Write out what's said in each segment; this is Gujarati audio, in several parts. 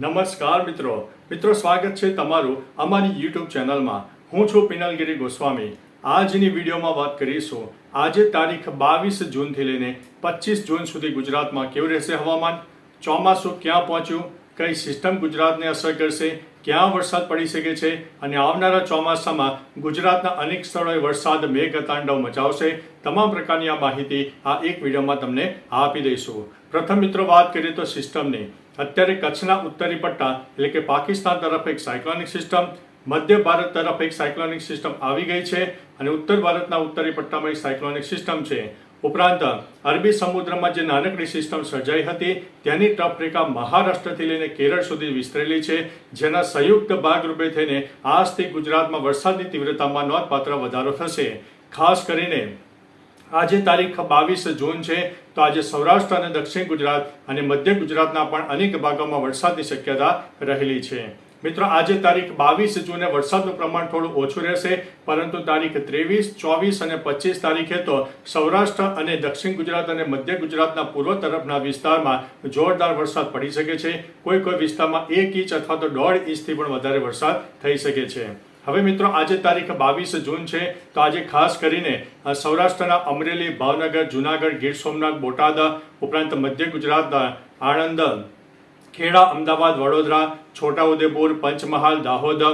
નમસ્કાર મિત્રો. મિત્રો, સ્વાગત છે તમારું અમારી યુટ્યુબ ચેનલમાં. હું છું પિનલગીરી ગોસ્વામી. આજની વિડીયોમાં વાત કરીશું. આજે તારીખ બાવીસ જૂનથી લઈને પચીસ જૂન સુધી ગુજરાતમાં કેવું રહેશે હવામાન? ચોમાસું ક્યાં પહોંચ્યું? કઈ સિસ્ટમ ગુજરાતને અસર કરશે? ક્યાં વરસાદ પડી શકે છે? અને આવનારા ચોમાસામાં ગુજરાતના અનેક સ્થળોએ વરસાદ મેઘતાંડવ મચાવશે. તમામ પ્રકારની આ માહિતી આ એક વિડીયોમાં તમને આપી દઈશું. પ્રથમ મિત્રો, વાત કરીએ તો સિસ્ટમની. અત્યારે કચ્છના ઉત્તરી પટ્ટા એટલે કે પાકિસ્તાન તરફ એક સાયક્લોનિક સિસ્ટમ, મધ્ય ભારત તરફ એક સાયક્લોનિક સિસ્ટમ આવી ગઈ છે અને ઉત્તર ભારતના ઉત્તરી પટ્ટામાં એક સાયક્લોનિક સિસ્ટમ છે. ઉપરાંત, અરબી સમુદ્રમાં જે નાનકડી સિસ્ટમ સર્જાઈ હતી, તેની ટફરેખા મહારાષ્ટ્રથી લઈને કેરળ સુધી વિસ્તરેલી છે, જેના સંયુક્ત ભાગરૂપે થઈને આજથી ગુજરાતમાં વરસાદની તીવ્રતામાં નોંધપાત્ર વધારો થશે. ખાસ કરીને આજે તારીખ બાવીસ જૂન છે, તો આજે સૌરાષ્ટ્ર અને દક્ષિણ ગુજરાત અને મધ્ય ગુજરાતના પણ અનેક ભાગોમાં વરસાદની શક્યતા રહેલી છે. મિત્રો, આજે તારીખ બાવીસ જૂને વરસાદનું પ્રમાણ થોડું ઓછું રહેશે, પરંતુ તારીખ ત્રેવીસ, ચોવીસ અને પચીસ તારીખે તો સૌરાષ્ટ્ર અને દક્ષિણ ગુજરાત અને મધ્ય ગુજરાતના પૂર્વ તરફના વિસ્તારમાં જોરદાર વરસાદ પડી શકે છે. કોઈ કોઈ વિસ્તારમાં એક ઇંચ અથવા તો દોઢ ઇંચથી પણ વધારે વરસાદ થઈ શકે છે. હવે મિત્રો, આજે તારીખ બાવીસ જૂન છે તો આજે ખાસ કરીને સૌરાષ્ટ્રના અમરેલી, ભાવનગર, જુનાગઢ, ગીર સોમનાથ, બોટાદ, ઉપરાંત મધ્ય ગુજરાતના આણંદ, ખેડા, અમદાવાદ, વડોદરા, છોટાઉદેપુર, પંચમહાલ, દાહોદ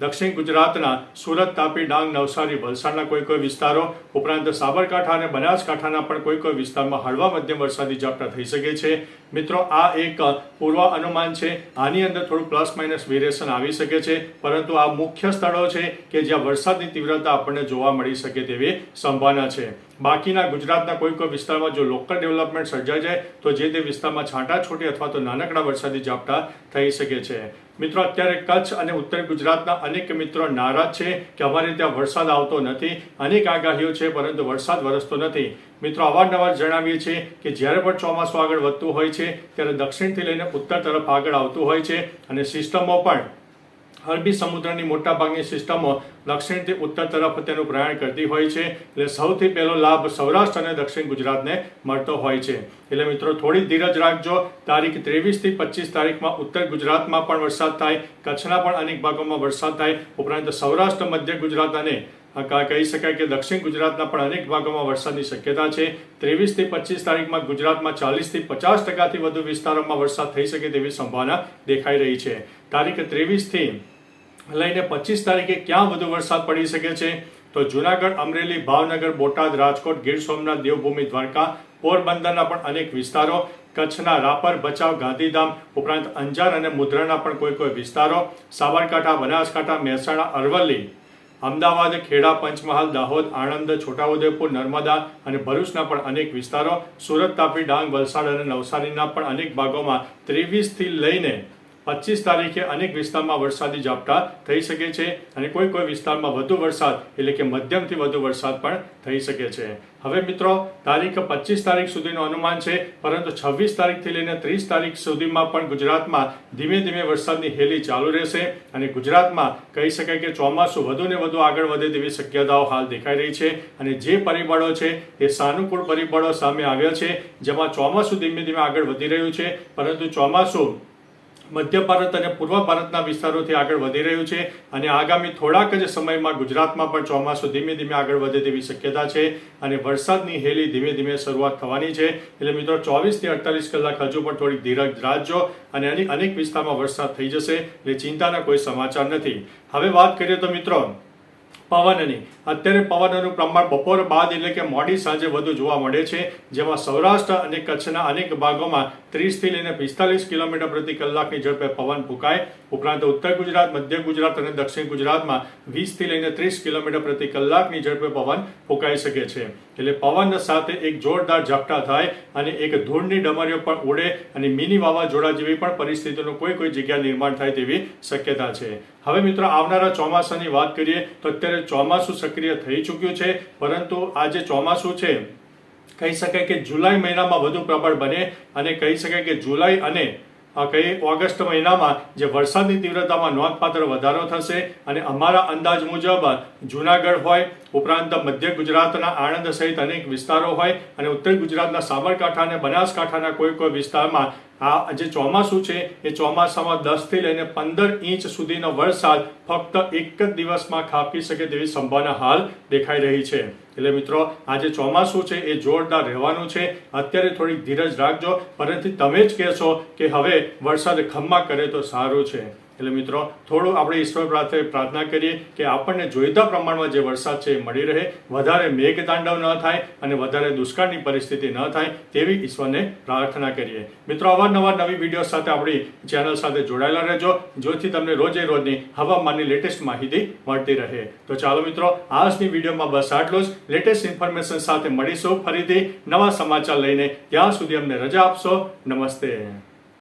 દક્ષિણ ગુજરાતના સુરત, તાપી, ડાંગ, નવસારી, વલસાડના કોઈ કોઈ વિસ્તારો, ઉપરાંત સાબરકાંઠા અને બનાસકાંઠાના પણ કોઈ કોઈ વિસ્તારમાં હળવા મધ્યમ વરસાદી ઝાપટા થઈ શકે છે. મિત્રો, આ એક પૂર્વ અનુમાન છે. આની અંદર થોડું પ્લસ માઇનસ વેરિએશન આવી શકે છે. પરંતુ આ મુખ્ય સ્થળો છે કે જ્યાં વરસાદની તીવ્રતા આપણને જોવા મળી શકે તેવી સંભાવના છે. બાકીના ગુજરાતના કોઈ કોઈ વિસ્તારમાં જો લોકલ ડેવલપમેન્ટ સર્જાઈ જાય, તો જે તે વિસ્તારમાં છાંટાછૂટી અથવા તો નાનકડા વરસાદી ઝાપટા થઈ શકે છે. મિત્રો, અત્યારે કચ્છ અને ઉત્તર ગુજરાતના અનેક મિત્રો નારાજ છે કે અમારે ત્યાં વરસાદ આવતો નથી. અનેક આગાહીઓ છે, પરંતુ વરસાદ વરસતો નથી. મિત્રો, અવારનવાર જણાવીએ છીએ કે જ્યારે પણ ચોમાસું આગળ વધતું હોય છે, ત્યારે દક્ષિણથી લઈને ઉત્તર તરફ આગળ આવતું હોય છે અને સિસ્ટમો પણ અરબી સમુદ્રની મોટાભાગની સિસ્ટમો દક્ષિણથી ઉત્તર તરફ તેનું પ્રયાણ કરતી હોય છે. એટલે સૌથી પહેલો લાભ સૌરાષ્ટ્ર અને દક્ષિણ ગુજરાતને મળતો હોય છે. એટલે મિત્રો, થોડી ધીરજ રાખજો. તારીખ ત્રેવીસથી પચીસ તારીખમાં ઉત્તર ગુજરાતમાં પણ વરસાદ થાય, કચ્છના પણ અનેક ભાગોમાં વરસાદ થાય. ઉપરાંત સૌરાષ્ટ્ર, મધ્ય ગુજરાત અને કહી શકાય કે દક્ષિણ ગુજરાતના પણ અનેક ભાગોમાં વરસાદની શક્યતા છે. ત્રેવીસથી પચીસ તારીખમાં ગુજરાતમાં ચાલીસથી પચાસ ટકાથી વધુ વિસ્તારોમાં વરસાદ થઈ શકે તેવી સંભાવના દેખાઈ રહી છે. તારીખ ત્રેવીસથી લઈને પચીસ તારીખે ક્યાં વધુ વરસાદ પડી શકે છે? તો જુનાગઢ, અમરેલી, ભાવનગર, બોટાદ, રાજકોટ, ગીર સોમનાથ, દેવભૂમિ, દ્વારકા, પોરબંદરના પણ અનેક વિસ્તારો, કચ્છના રાપર, ભચાઉ, ગાંધીધામ, ઉપરાંત અંજાર અને મુદ્રાના પણ કોઈ કોઈ વિસ્તારો, સાબરકાંઠા, બનાસકાંઠા, મહેસાણા, અરવલ્લી અમદાવાદ, ખેડા, પંચમહાલ, દાહોદ, આણંદ, છોટાઉદેપુર, નર્મદા અને ભરૂચના પણ અનેક વિસ્તારો સુરત તાપી ડાંગ, વલસાડ અને નવસારીના પણ અનેક ભાગોમાં ત્રેવીસથી લઈને પચીસ તારીખે અનેક વિસ્તારમાં વરસાદી ઝાપટા થઈ શકે છે અને કોઈ કોઈ વિસ્તારમાં વધુ વરસાદ, એટલે કે મધ્યમથી વધુ વરસાદ પણ થઈ શકે છે. હવે મિત્રો, તારીખ પચીસ તારીખ સુધીનું અનુમાન છે, પરંતુ છવ્વીસ તારીખથી લઈને ત્રીસ તારીખ સુધીમાં પણ ગુજરાતમાં ધીમે ધીમે વરસાદની હેલી ચાલુ રહેશે અને ગુજરાતમાં કહી શકાય કે ચોમાસું વધુ ને વધુ આગળ વધે તેવી શક્યતાઓ હાલ દેખાઈ રહી છે અને જે પરિબળો છે એ સાનુકૂળ પરિબળો સામે આવ્યા છે, જેમાં ચોમાસું ધીમે ધીમે આગળ વધી રહ્યું છે, પરંતુ ચોમાસું મધ્ય ભારત અને પૂર્વ ભારતના વિસ્તારોથી આગળ વધી રહ્યું છે અને આગામી થોડાક જ સમયમાં ગુજરાતમાં પણ ચોમાસું ધીમે ધીમે આગળ વધે તેવી શક્યતા છે અને વરસાદની હેલી ધીમે ધીમે શરૂઆત થવાની છે. એટલે મિત્રો ચોવીસથી અડતાલીસ કલાક હજુ પણ થોડીક ધીરજ રાખજો અને અનેક વિસ્તારમાં વરસાદ થઈ જશે એટલે ચિંતાના કોઈ સમાચાર નથી. હવે વાત કરીએ તો મિત્રો, પવનની. અત્યારે પવનનું પ્રમાણ બપોર બાદ એટલે કે મોડી સાંજે વધુ જોવા મળે છે, જેમાં સૌરાષ્ટ્ર અને કચ્છના અનેક ભાગોમાં ત્રીસથી લઈને પિસ્તાલીસ કિલોમીટર પ્રતિ કલાકની ઝડપે પવન ફૂંકાય. ઉપરાંત ઉત્તર ગુજરાત, મધ્ય ગુજરાત અને દક્ષિણ ગુજરાતમાં વીસથી લઈને ત્રીસ કિલોમીટર પ્રતિ કલાકની ઝડપે પવન ફૂંકાઈ શકે છે. એટલે પવન સાથે એક જોરદાર ઝાપટા થાય અને એક ધૂળની ડમરીઓ પણ ઉડે અને મિની વાવાઝોડા જેવી પણ પરિસ્થિતિનું કોઈ કોઈ જગ્યા નિર્માણ થાય તેવી શક્યતા છે. હવે મિત્રો, આવનારા ચોમાસાની વાત કરીએ તો અત્યારે ચોમાસું સક્રિય થઈ ચૂક્યું છે, પરંતુ આ ચોમાસું છે, કહી શકાય કે જુલાઈ મહિનામાં વધુ પ્રબળ બને અને કહી શકાય કે જુલાઈ અને કઈ ઓગસ્ટ મહિનામાં જે વરસાદની તીવ્રતામાં નોંધપાત્ર વધારો થશે અને અમારા અંદાજ મુજબ જુનાગઢ હોય, ઉપરાંત મધ્ય ગુજરાતના આણંદ સહિત અનેક વિસ્તારો હોય અને ઉત્તર ગુજરાતના સાબરકાંઠા અને બનાસકાંઠાના કોઈ કોઈ વિસ્તારમાં આ જે ચોમાસું છે, એ ચોમાસામાં દસથી લઈને પંદર ઇંચ સુધીનો વરસાદ ફક્ત એક જ દિવસમાં ખાપી શકે તેવી સંભાવના હાલ દેખાઈ રહી છે. એટલે મિત્રો, આ જે ચોમાસું છે, એ જોરદાર રહેવાનું છે. અત્યારે થોડીક ધીરજ રાખજો, પરંતુ તમે જ કહેશો કે હવે વરસાદ ખમ્મા કરે તો સારું છે. એટલે મિત્રો, થોડું આપણે ઈશ્વર પ્રાર્થે પ્રાર્થના કરીએ કે આપણને જોઈતા પ્રમાણમાં જે વરસાદ છે એ મળી રહે, વધારે મેઘતાંડવ ન થાય અને વધારે દુષ્કાળની પરિસ્થિતિ ન થાય તેવી ઈશ્વરને પ્રાર્થના કરીએ. મિત્રો, અવારનવાર નવી વીડિયો સાથે આપણી ચેનલ સાથે જોડાયેલા રહેજો, જેથી તમને રોજે રોજની હવામાનની લેટેસ્ટ માહિતી મળતી રહે. તો ચાલો મિત્રો, આજની વિડીયોમાં બસ આટલું જ. લેટેસ્ટ ઇન્ફોર્મેશન સાથે મળીશું ફરીથી. નવા સમાચાર લઈને ત્યાં સુધી અમને રજા આપશો. નમસ્તે.